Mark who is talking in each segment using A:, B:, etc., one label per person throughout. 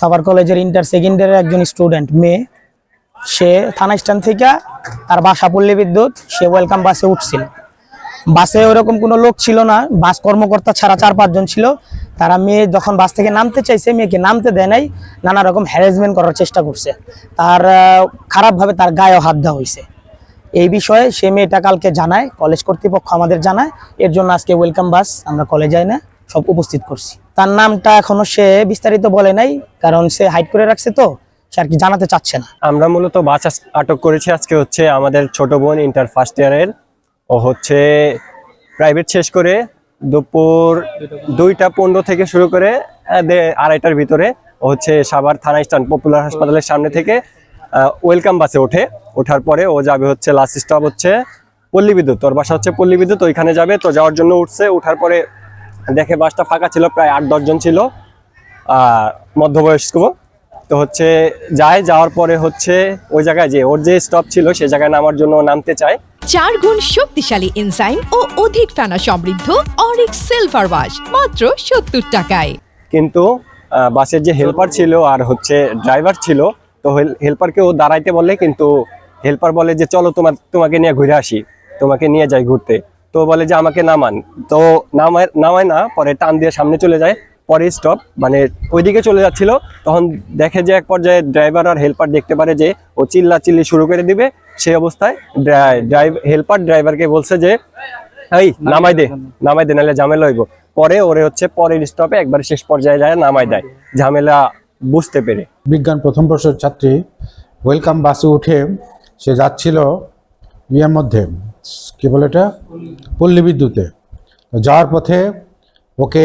A: সাভার কলেজের ইন্টার সেকেন্ডারের একজন স্টুডেন্ট মেয়ে। সে থানা স্ট্যান্ড থেকে তার বাসা পল্লী বিদ্যুৎ, সে ওয়েলকাম বাসে উঠছিল। বাসে ওরকম কোনো লোক ছিল না বাস কর্মকর্তা ছাড়া চার পাঁচজন ছিল। তারা মেয়ে যখন বাস থেকে নামতে চাইছে, মেয়েকে নামতে দেয় নাই, নানা রকম হ্যারাসমেন্ট করার চেষ্টা করছে। তার খারাপভাবে তার গায়েও হাত দেওয়া হয়েছে। এই বিষয়ে সে মেয়েটা কালকে জানায় কলেজ কর্তৃপক্ষ আমাদের জানায়, এর জন্য আজকে ওয়েলকাম বাস আমরা কলেজে না। সব উপস্থিত করছি। তার নামটা এখনও সে বিস্তারিত বলে নাই, কারণ সে হাইড করে রাখছে তো, সে আর কি জানাতে চাচ্ছে না।
B: আমরা মূলত বাস আটক করেছি আজকে হচ্ছে আমাদের ছোট বোন ইন্টার ফার্স্ট ইয়ারের ও হচ্ছে প্রাইভেট শেষ করে দুপুর দুইটা পনেরো থেকে শুরু করে আড়াইটার ভিতরে। ও হচ্ছে সাভার থানা স্ট্যান্ড পপুলার হাসপাতালের সামনে থেকে ওয়েলকাম বাসে ওঠে। ওঠার পরে ও যাবে হচ্ছে লাস্ট স্টপ হচ্ছে পল্লী বিদ্যুৎ। ওর বাসা হচ্ছে পল্লী বিদ্যুৎ, ওইখানে যাবে। তো যাওয়ার জন্য উঠছে। ওঠার পরে দেখে বাসটা ফাঁকা ছিল প্রায় আট দশজন ছিল। মধ্যবয়স্ক তো হচ্ছে যায় যাওয়ার পরে হচ্ছে ওই জায়গায় যে ওর যে স্টপ ছিল সে জায়গায় নামার জন্য নামতে চায়।
C: চার গুণ শক্তিশালী এনজাইম ও অধিক ফেনা সমৃদ্ধ অরিক সিলভার ওয়াশ মাত্র সত্তর টাকায়।
B: কিন্তু বাসের যে হেল্পার ছিল আর হচ্ছে ড্রাইভার ছিল তো হেল্পারকে ও দাঁড়াইতে বলে কিন্তু হেল্পার বলে যে চলো তোমার তোমাকে নিয়ে ঘুরে আসি। তোমাকে নিয়ে যাই ঘুরতে। তো বলে যে আমাকে নামান। তো নামায় নামায় না, পরে টান দিয়ে সামনে চলে যায়, পরে স্টপ মানে ওইদিকে চলে যাচ্ছিল। তখন দেখে যে এক পর্যায়ে ড্রাইভার আর হেল্পার দেখতে পারে যে ও চিল্লা চিল্লি শুরু করে দিবে। সেই অবস্থায় ড্রাইভ হেল্পার ড্রাইভারকে বলছে যে, এই নামাই দে নামাই দে, নাহলে ঝামেলা হইব। পরে ওরে হচ্ছে পরের স্টপে একবার শেষ পর্যায়ে যায় নামাই দেয়। ঝামেলা বুঝতে পেরে।
D: বিজ্ঞান প্রথম বর্ষের ছাত্রী ওয়েলকাম বাসে উঠে সে যাচ্ছিল ইয়ের মধ্যে। কী বলে এটা? পল্লী বিদ্যুতে। যাওয়ার পথে ওকে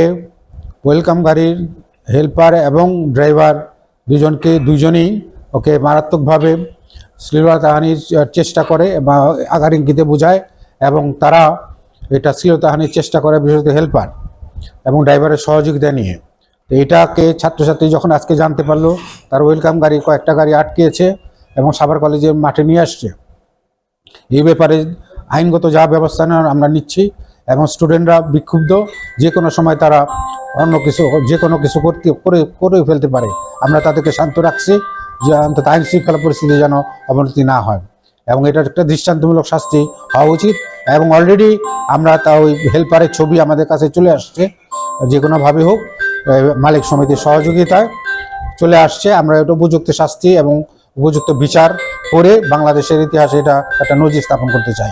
D: ওয়েলকাম গাড়ির হেল্পার এবং ড্রাইভার দুজনকে, দুজনেই ওকে মারাত্মকভাবে শ্লীলতাহানির চেষ্টা করে বা আঘাত ইঙ্গিতে বোঝায় এবং তারা এটা শ্লীলতাহানির চেষ্টা করে, বিশেষত হেল্পার এবং ড্রাইভারের সহযোগিতা নিয়ে। তো এটাকে ছাত্রছাত্রী যখন আজকে জানতে পারল, তার ওয়েলকাম গাড়ি, কয়েকটা গাড়ি আটকেছে এবং সাভার কলেজে মাঠে নিয়ে আসছে। এই ব্যাপারে আইনগত যা ব্যবস্থা নেওয়ার আমরা নিচ্ছি এবং স্টুডেন্টরা বিক্ষুব্ধ, যে কোনো সময় তারা অন্য কিছু, যে কোনো কিছু করতে, করে করে ফেলতে পারে। আমরা তাদেরকে শান্ত রাখছি, যে অন্তত আইন শৃঙ্খলা পরিস্থিতি যেন অবনতি না হয়। এবং এটার একটা দৃষ্টান্তমূলক শাস্তি হওয়া উচিত। এবং অলরেডি আমরা তা ওই হেল্পারের ছবি আমাদের কাছে চলে আসছে। যে কোনোভাবে হোক মালিক সমিতির সহযোগিতায় চলে আসছে। আমরা এটা উপযুক্ত শাস্তি এবং উপযুক্ত বিচার করে বাংলাদেশের ইতিহাসে এটা একটা নজির স্থাপন করতে চাই।